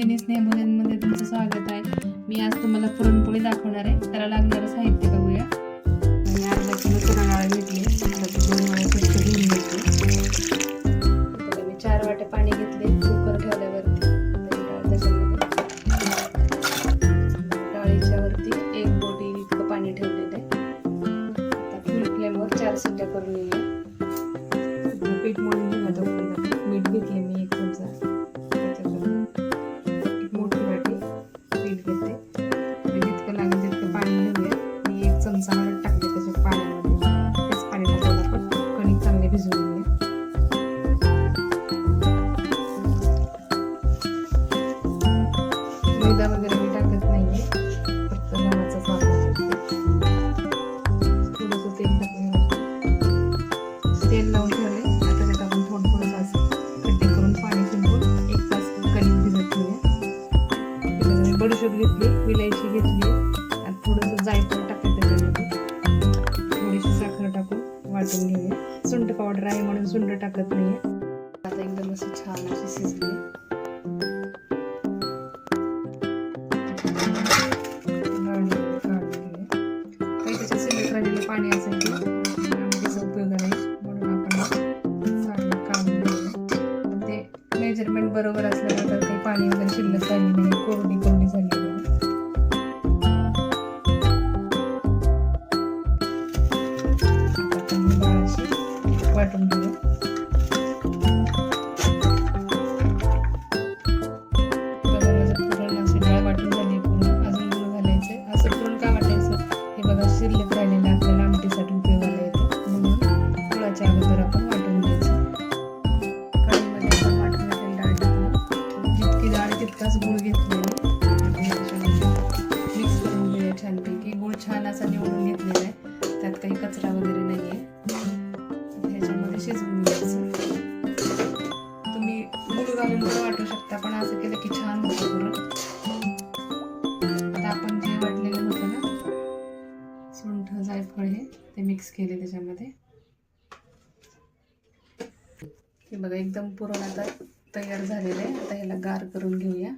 नंदिनी स्नेहभजनमध्ये तुमचं स्वागत आहे. मी आज तुम्हाला पुरणपोळी दाखवणार आहे. त्याला लागणारं साहित्य बघूया. वाटून घेऊया सुंठ पावडर आहे म्हणून सुंठ टाकत नाहीये. आता एकदम असं छान अशी शिजली. पाणी असेल ते आमटीचा उपयोग आहे म्हणून आपण चांगलं ते मेजरमेंट बरोबर असल्यामुळे त्यात काही पाणी वगैरे शिल्लक राहिली नाही. कोरडी अशी मिक्स केले त्याच्यामध्ये. हे बघा एकदम पुरण आता तयार झालेलं आहे. आता ह्याला गार करून घेऊया.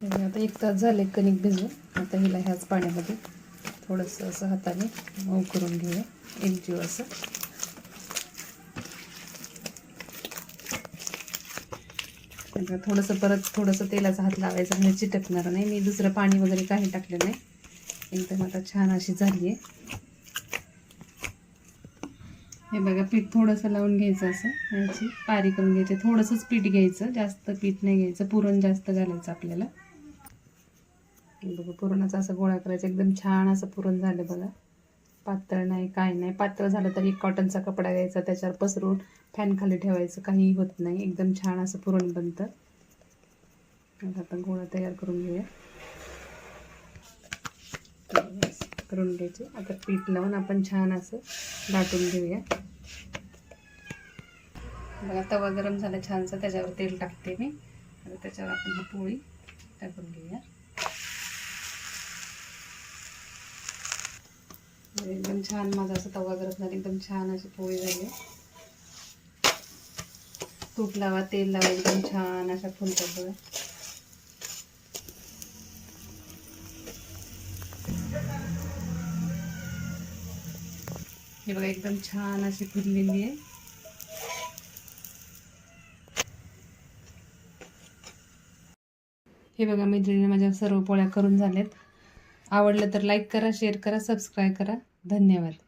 आता एक तास झाले कणिक भिजून. आता हिला ह्याच पाण्यामध्ये थोडंसं असं हाताने मऊ करून घेऊया. एक जीव असं. थोडंसं परत थोडंसं तेलाचा हात लावायचा म्हणजे चिटकणार नाही. मी दुसरं पाणी वगैरे काही टाकलं नाही. एकदम आता छान अशी झाली आहे हे बघा पीठ थोडंसं लावून घ्यायचं असं. याची पारी करून घ्यायची. थोडंसंच पीठ घ्यायचं. जास्त पीठ नाही घ्यायचं. पुरण जास्त घालायचं आपल्याला. बघा पुरणाचा असं गोळा करायचा. एकदम छान असं पुरण झालं बघा. पातळ नाही काय नाही. पातळ झालं तरी एक कॉटनचा कपडा घ्यायचा. त्याच्यावर पसरून फॅन खाली ठेवायचं. काही होत नाही. एकदम छान असं पुरण बनतं. आता गोळा तयार करून घेऊया. करून घ्यायचे. आता पीठ लावून आपण छान असं दाटून घेऊया. बघा तवा गरम झाला छानसा त्याच्यावर तेल टाकते मी. आता त्याच्यावर आपण ही पोळी टाकून घेऊया. एकदम छान माझा असं तवा गरम झाला एकदम छान अशी पोळी झाली. तूप लावा तेल लावा एकदम छान अशा फुलतात बघा हे बघा एकदम छान अशी फुललेली आहे. हे बघा मैत्रिणी माझ्या सर्व पोळ्या करून झाल्यात. आवडलं तर लाईक करा शेअर करा सबस्क्राईब करा. धन्यवाद.